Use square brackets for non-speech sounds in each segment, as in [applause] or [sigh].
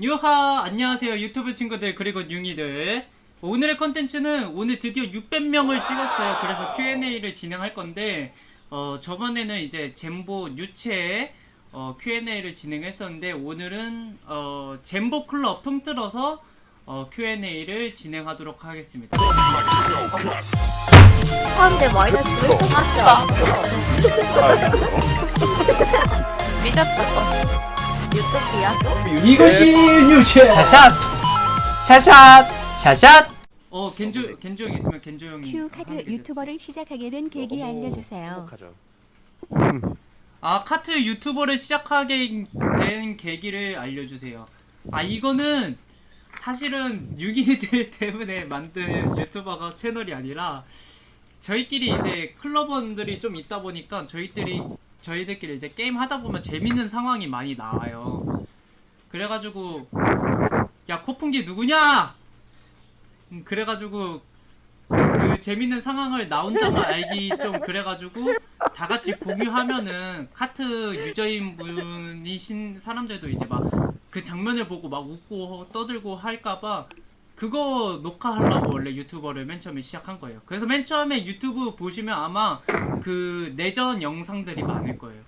유하 안녕하세요 유튜브 친구들 그리고 융이들. 오늘의 컨텐츠는 오늘 드디어 600명을 찍었어요. 그래서 Q&A를 진행할 건데 어, 저번에는 이제 젠보 유채 어, Q&A를 진행했었는데 오늘은 어, 젠보 클럽 통틀어서 어, Q&A를 진행하도록 하겠습니다. 하는데 마이너스를 하지 않고 미쳤다. 유토피아? 이것이 유채 샤샷 샤샷 샤샷 어 겐조 겐조 형 있으면 겐조 형이 큐 카드 하는 게 좋지. 유튜버를 시작하게 된 계기 알려주세요. 아 카트 유튜버를 시작하게 된 계기를 알려주세요. 아 이거는 사실은 유기들 [laughs] 때문에 만든 유튜버가 채널이 아니라 저희끼리 이제 클러버들이 좀 있다 보니까 저희들이 저희들끼리 이제 게임 하다 보면 재밌는 상황이 많이 나와요. 그래가지고 야 코풍기 누구냐? 음, 그래가지고 그 재밌는 상황을 나 혼자만 알기 좀 그래가지고 다 같이 공유하면은 카트 유저인 분이신 사람들도 이제 막 그 장면을 보고 막 웃고 떠들고 할까봐 그거 녹화하려고 원래 유튜버를 맨 처음에 시작한 거예요. 그래서 맨 처음에 유튜브 보시면 아마 그 내전 영상들이 많을 거예요.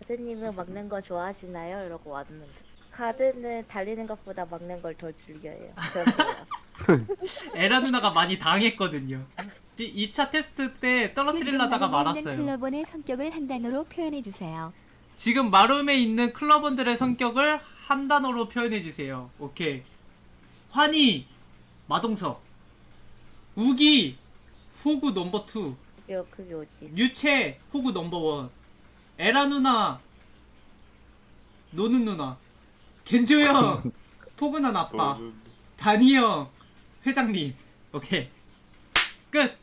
카드님은 막는 거 좋아하시나요? 이러고 왔는데 카드는 달리는 것보다 막는 걸 더 즐겨요. [laughs] 에라 누나가 많이 당했거든요. 2차 테스트 때 떨어뜨리려다가 말았어요. 클러본의 성격을 한 단어로 표현해 주세요. 지금 마룸에 있는 클러번들의 성격을 한 단어로 표현해 주세요. 오케이. 환희 마동석. 우기 호구 넘버 2 그게 그게 어디? 유채 호구 넘버 1 에라 누나 노는 누나. 겐조 형 [laughs] 포근한 아빠. 다니 형 회장님. 오케이. 끝.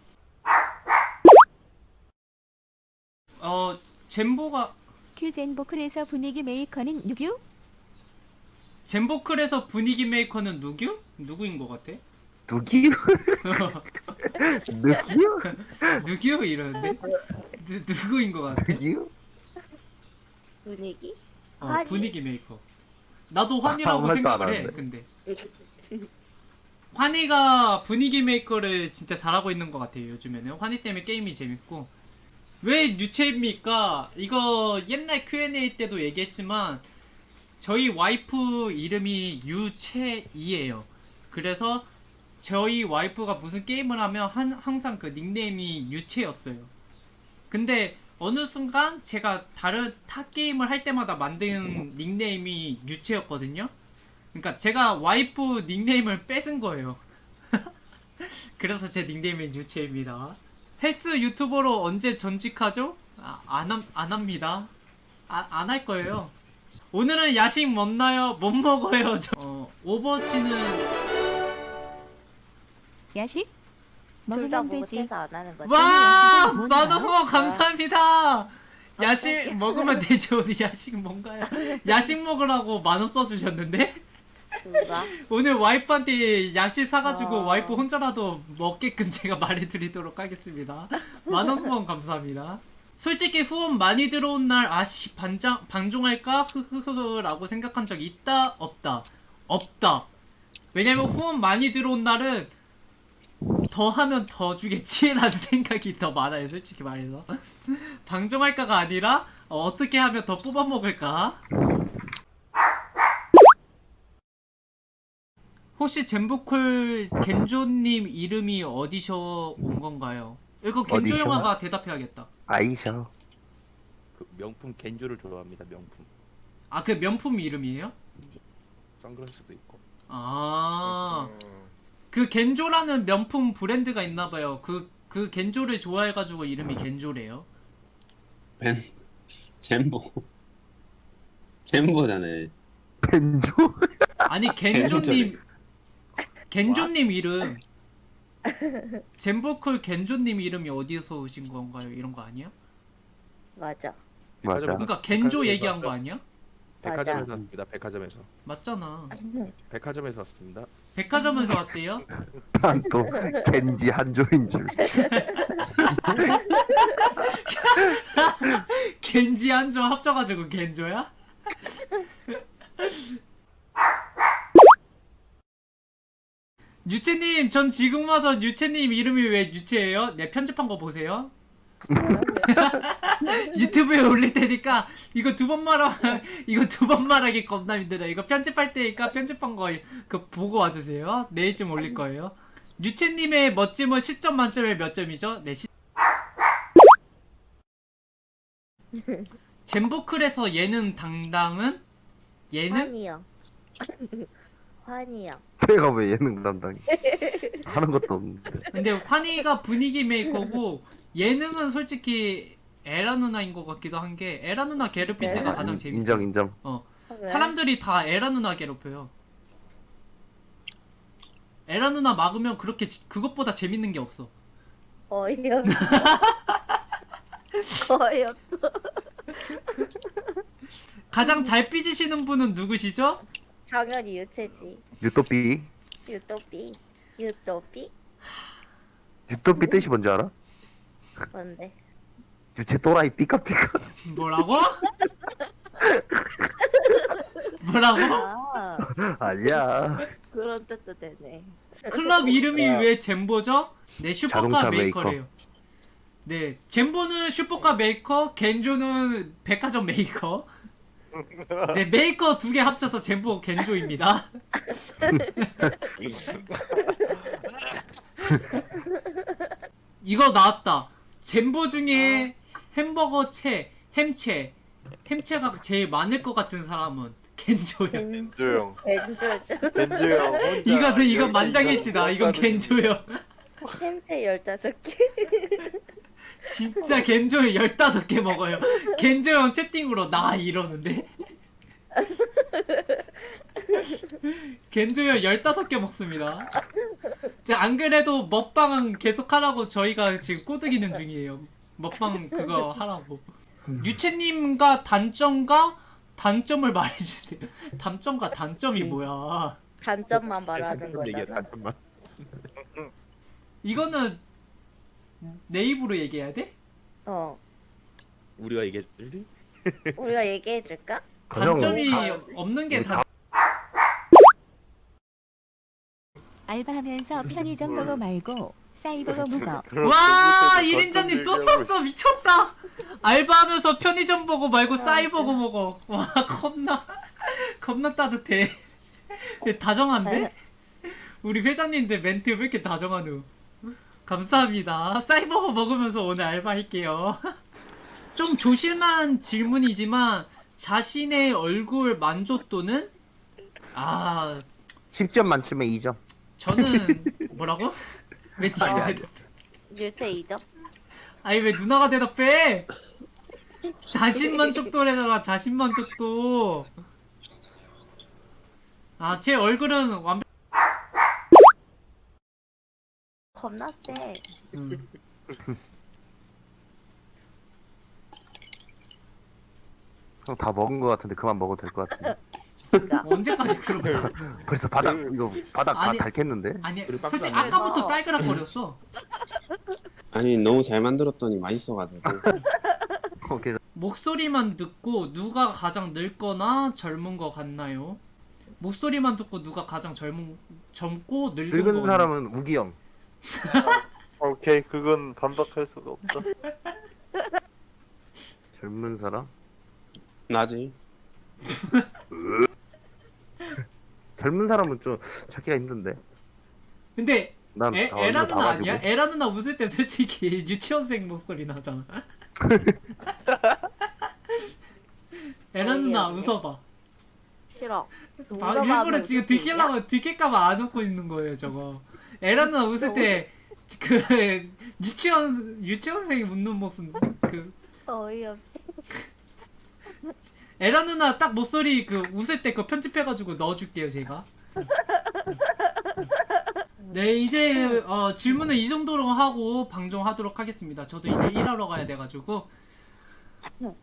어 젠보가 큐젠 보클에서 분위기 메이커는 누구? 젠보클에서 분위기 메이커는 누구? 누구인 것 같아? 누기요? [laughs] 누기요? 누구 이러는데? 누, 누구인 것 같아? 누기요? 분위기? 어? 분위기 메이커. 나도 환희라고 아무 말도 생각을 안 해. 하는데. 근데 [laughs] 환희가 분위기 메이커를 진짜 잘하고 있는 것 같아요. 요즘에는 환희 때문에 게임이 재밌고 왜 유채입니까? 이거 옛날 Q&A 때도 얘기했지만 저희 와이프 이름이 유채이에요. 그래서 저희 와이프가 무슨 게임을 하면 한, 항상 그 닉네임이 유채였어요. 근데 어느 순간 제가 다른 타 게임을 할 때마다 만든 닉네임이 유채였거든요. 그러니까 제가 와이프 닉네임을 뺏은 거예요. [laughs] 그래서 제 닉네임은 유채입니다. 헬스 유튜버로 언제 전직하죠? 아, 안, 함- 안 합니다. 아, 안 할 거예요. 오늘은 야식 먹나요? 못 먹어요. 저. 어, 오버워치는 야식? 둘 다 먹으면 되지. 못해서 안 하는 거지. 와 뭔가요? 후원 감사합니다. 야식 먹으면 되죠. 오늘 야식 뭔가요? 야식 먹으라고 만 원 써주셨는데? 오늘 와이프한테 야식 사가지고 아. 와이프 혼자라도 먹게끔 제가 말해드리도록 하겠습니다. 만원 후원 감사합니다. 솔직히 후원 많이 들어온 날 아씨 반장 방종할까? 흐흐흐라고 생각한 적 있다? 없다. 없다. 왜냐면 후원 많이 들어온 날은 더 하면 더 주겠지라는 [laughs] 생각이 더 많아요 솔직히 말해서. [laughs] 방종할까가 아니라 어, 떻게 하면 더 뽑아 먹을까? 혹시 젠보콜 겐조님 이름이 어디서 온 건가요? 이거 겐조 어디셔? 영화가 대답해야겠다 아이셔 그 명품 겐주를 좋아합니다. 명품 아 그 명품 이름이에요? 선글라스도 있고. 아 그 겐조라는 명품 브랜드가 있나 봐요 그, 그 겐조를 좋아해가지고 이름이 겐조래요 벤 젠보 젠보잖아요. 벤조? 아니 겐조님 겐조님 이름 [laughs] 젠보클 겐조님 이름이 어디서 오신 건가요? 이런 거 아니야? 맞아. 맞아 그러니까 겐조 얘기한 거 아니야? 백화점에서. 왔습니다. 백화점에서. 맞잖아. 백화점에서 왔습니다. 백화점에서 왔대요? 난또 겐지 한조인 줄 [laughs] 겐지 한조 합쳐가지고 겐조야? [laughs] 유채님 전 지금 와서 유채님 이름이 왜 유채예요? 내 편집한 거 보세요. [laughs] 유튜브에 올릴 테니까 이거 두 번 말하 [laughs] 이거 두 번 말하기 겁나 힘들어. 이거 편집할 때니까 편집한 거 그 보고 와주세요. 내일쯤 올릴 거예요. 유채님의 멋짐은 10점 만점에 몇 점이죠? 네. 시... [laughs] 젠보클에서 예능 당당은 예능? 환이요. 환이요. 내가 왜 예능 담당이? [laughs] 하는 것도 없는데. 근데 환희가 분위기 메이커고 예능은 솔직히 에라 누나인 것 같기도 한 게 에라 누나 괴롭힐 때가 가장 재밌어. 인정 인정. 어. 왜? 사람들이 다 에라 누나 괴롭혀요. 에라 누나 막으면 그렇게 지- 그것보다 재밌는 게 없어. 어이없어. [laughs] 어이없어. 가장 잘 삐지시는 분은 누구시죠? 당연히 유채지. 유토피. 유토피. 유토피? 유토피 뜻이 뭔지 알아? 뭔데? 유채 또라이 삐까삐까. 뭐라고? 뭐라고? 아, [laughs] 아니야. 그런 뜻도 되네. 클럽 이름이 왜 젠보죠? 네, 슈퍼카 자동차 메이커래요. 네, 젠보는 슈퍼카 메이커, 겐조는 백화점 메이커. 네, 메이커 두 개 합쳐서 젠보 겐조입니다. 이거 나왔다. 젠보 중에 햄버거 채, 햄채, 햄채가 제일 많을 것 같은 사람은 겐조요. 겐조죠. 겐지형 혼자 이거 이거 열심히 만장일치다. 이건 겐조요. 생채 열다섯 개. 진짜 겐조형 15개 먹어요. 겐조 형 채팅으로 나 이러는데. 겐조 형 15개 먹습니다. 자, 안 그래도 먹방은 계속 하라고 저희가 지금 꼬드기는 중이에요. 먹방 그거 하라고. 유채님과 단점과 단점을 말해주세요. 단점과 단점이 뭐야? 단점만 말하는 거잖아. 단점만. 이거는 내 입으로 얘기해야 돼? 어. 우리가 얘기했지? [laughs] 우리가 얘기해 줄까? 가정- 단점이 아, 없는 게 우리 단. 알바하면서 편의점 버거 말고 사이버거 묵어. 와 1인자님 또 썼어 미쳤다 알바하면서 편의점 보고 말고 싸이버거 먹어 와 겁나 겁나 따뜻해 [laughs] 얘 다정한데? 우리 회장님들 멘트 왜 이렇게 다정하누 감사합니다 싸이버거 먹으면서 오늘 알바할게요 [laughs] 좀 조신한 질문이지만 자신의 얼굴 만족도는? 아 10점 만점에 2점. 저는 뭐라고? [laughs] 왜 니가 대답 유채 2점? 아니 왜 누나가 대답해? 자신 만족도래잖아 자신 만족도 아 제 얼굴은 완벽 겁나 세. 음. 형 다 먹은 거 같은데 그만 먹어도 될 것 같은데. 그러니까. [laughs] 언제까지 그러고 [laughs] 벌써 바닥 이거 바닥 아니- 다 닳겠는데? 아니 그리고 솔직히 깜짝 아까부터 놀라서. 딸그락 거렸어 아니 너무 잘 만들었더니 맛있어가지고 [laughs] 오케이. 목소리만 듣고 누가 가장 늙거나 젊은 거 같나요? 목소리만 듣고 누가 가장 젊은 젊고 늙은 거 늙은 같나요? 사람은 우기 형. [laughs] 오케이 그건 반박할 수가 없다. 젊은 사람? 나지 [laughs] 젊은 사람은 좀 찾기가 힘든데. 근데 난 에, 다 에라 다 누나 가지고. 아니야? 에라 누나 웃을 때 솔직히 [laughs] 유치원생 목소리 나잖아. 에라 누나. 웃어봐. 싫어. 아, 일부러 지금? 들킬라고 들킬까봐 안 웃고 있는 거예요 저거. 에라 누나 웃을 때그 [laughs] 유치원 유치원생이 웃는 모습 그 어이없어. [laughs] 에라 누나 딱 목소리 그 웃을 때 그 편집해가지고 넣어줄게요 제가. [laughs] 네 이제 어, 질문은 이 정도로 하고 방송하도록 하겠습니다. 저도 이제 일하러 가야 돼가지고 어,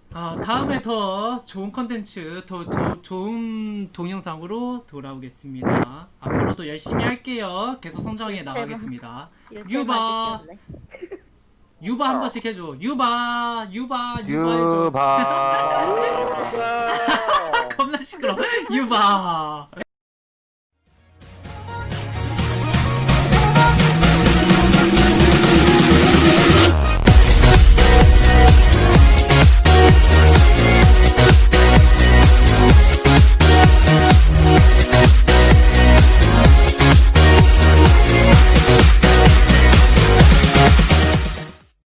다음에 더 좋은 컨텐츠, 더, 더 좋은 동영상으로 돌아오겠습니다. 앞으로도 열심히 할게요. 계속 성장해 나가겠습니다. 유채만 유바. 유바 한 번씩 해줘. 유바, 유바, 유바 해줘. [laughs] [laughs] 유바. 겁나 시끄러. 유바.